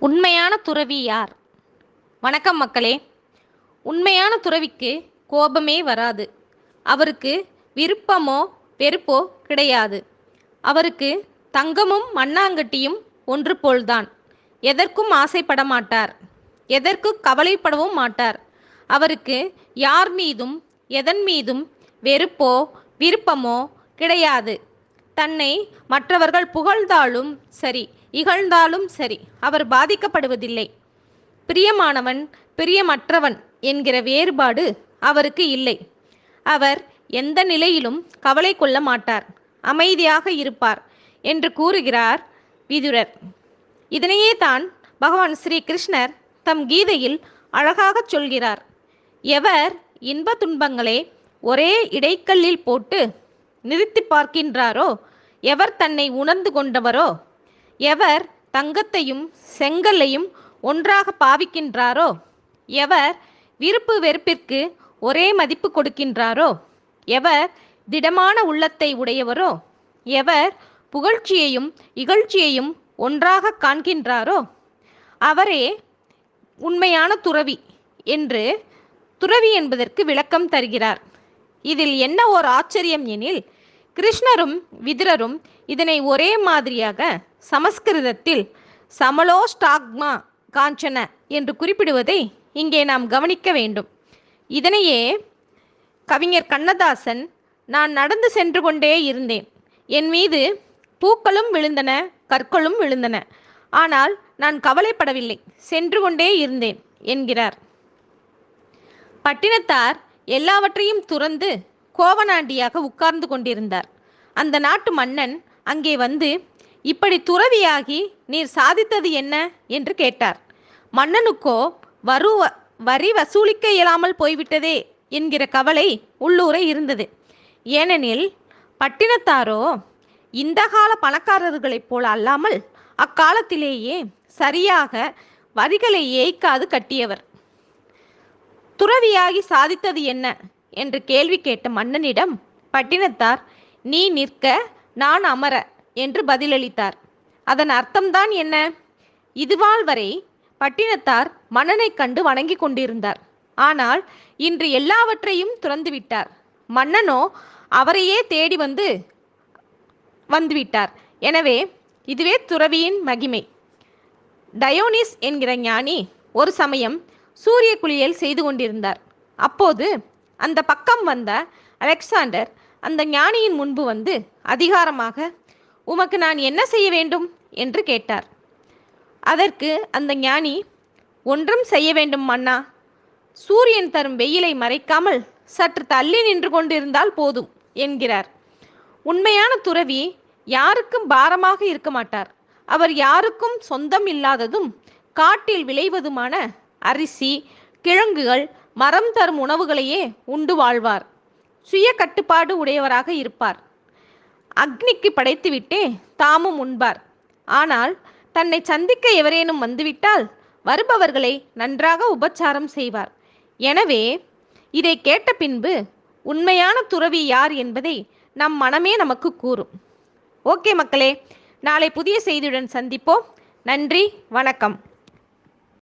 உண்மையான துறவி யார்? வணக்கம் மக்களே. உண்மையான துறவிக்கு கோபமே வராது. அவருக்கு விருப்பமோ வெறுப்போ கிடையாது. அவருக்கு தங்கமும் மண்ணாங்கட்டியும் ஒன்று போல்தான். எதற்கும் ஆசைப்பட மாட்டார். எதற்கு கவலைப்படவும் மாட்டார். அவருக்கு யார் மீதும் எதன் மீதும் வெறுப்போ விருப்பமோ கிடையாது. தன்னை மற்றவர்கள் புகழ்ந்தாலும் சரி இகழ்ந்தாலும் சரி அவர் பாதிக்கப்படுவதில்லை. பிரியமானவன் பிரியமற்றவன் என்கிற வேறுபாடு அவருக்கு இல்லை. அவர் எந்த நிலையிலும் கவலை கொள்ள மாட்டார் அமைதியாக இருப்பார் என்று கூறுகிறார் விதுரர். இதனையே தான் பகவான் ஸ்ரீ கிருஷ்ணர் தம் கீதையில் அழகாகச் சொல்கிறார். எவர் இன்ப துன்பங்களை ஒரே இடைக்கல்லில் போட்டு நிறுத்தி பார்க்கின்றாரோ? எவர் தன்னை உணர்ந்து கொண்டவரோ? எவர் தங்கத்தையும் செங்கல்லையும் ஒன்றாக பாவிக்கின்றாரோ? எவர் விருப்பு வெறுப்பிற்கு ஒரே மதிப்பு கொடுக்கின்றாரோ? எவர் திடமான உள்ளத்தை உடையவரோ? எவர் புகழ்ச்சியையும் இகழ்ச்சியையும் ஒன்றாக காண்கின்றாரோ? அவரே உண்மையான துறவி என்று துறவி என்பதற்கு விளக்கம் தருகிறார். இதில் என்ன ஓர் ஆச்சரியம் எனில் கிருஷ்ணரும் விதிரரும் இதனை ஒரே மாதிரியாக சமஸ்கிருதத்தில் சமலோஸ்டாக்மா காஞ்சன என்று குறிப்பிடுவதை இங்கே நாம் கவனிக்க வேண்டும். இதனையே கவிஞர் கண்ணதாசன் நான் நடந்து சென்று கொண்டே இருந்தேன். என் மீது பூக்களும் விழுந்தன கற்களும் விழுந்தன. ஆனால் நான் கவலைப்படவில்லை. சென்று கொண்டே இருந்தேன் என்கிறார். பட்டினத்தார் எல்லாவற்றையும் துறந்து கோவனாண்டியாக உட்கார்ந்து கொண்டிருந்தார். அந்த நாட்டு மன்னன் அங்கே வந்து இப்படி துறவியாகி நீர் சாதித்தது என்ன? என்று கேட்டார். மன்னனுக்கோ வரு வரி வசூலிக்க இயலாமல் போய்விட்டதே என்கிற கவலை உள்ளூர இருந்தது. ஏனெனில் பட்டினத்தாரோ இந்த கால பணக்காரர்களைப் போல அல்லாமல் அக்காலத்திலேயே சரியாக வரிகளை ஏய்க்காது கட்டியவர். துறவியாகி சாதித்தது என்ன? என்று கேள்வி கேட்ட மன்னனிடம் பட்டினத்தார் நீ நிற்க நான் அமர என்று பதிலளித்தார். அதன் அர்த்தம்தான் என்ன? இதுவால் வரை பட்டினத்தார் மன்னனைக் கண்டு வணங்கி கொண்டிருந்தார். ஆனால் இன்று எல்லாவற்றையும் துறந்துவிட்டார் மன்னனோ அவரையே தேடி வந்து வந்துவிட்டார் எனவே இதுவே துறவியின் மகிமை. டயோனிஸ் என்கிற ஞானி ஒரு சமயம் சூரிய குளியல் செய்து கொண்டிருந்தார். அப்போது அந்த பக்கம் வந்த அலெக்சாண்டர் அந்த ஞானியின் முன்பு வந்து அதிகாரமாக உமக்கு நான் என்ன செய்ய வேண்டும்? என்று கேட்டார். அதற்கு அந்த ஞானி ஒன்றும் செய்ய வேண்டும் மன்னா. சூரியன் தரும் வெயிலை மறைக்காமல் சற்று தள்ளி நின்று கொண்டிருந்தால் போதும் என்கிறார். உண்மையான துறவி யாருக்கும் பாரமாக இருக்க மாட்டார். அவர் யாருக்கும் சொந்தம் இல்லாததும் காட்டில் விளைவதுமான அரிசி கிழங்குகள் மரம் தரும் உணவுகளையே உண்டு வாழ்வார். சுய கட்டுப்பாடு உடையவராக இருப்பார். அக்னிக்கு படைத்துவிட்டே தாமும் உண்பார். ஆனால் தன்னை சந்திக்க எவரேனும் வந்துவிட்டால் வருபவர்களை நன்றாக உபச்சாரம் செய்வார். எனவே இதை கேட்ட பின்பு உண்மையான துறவி யார் என்பதை நம் மனமே நமக்கு கூறும். ஓகே மக்களே நாளை புதிய செய்தியுடன் சந்திப்போம். நன்றி வணக்கம்.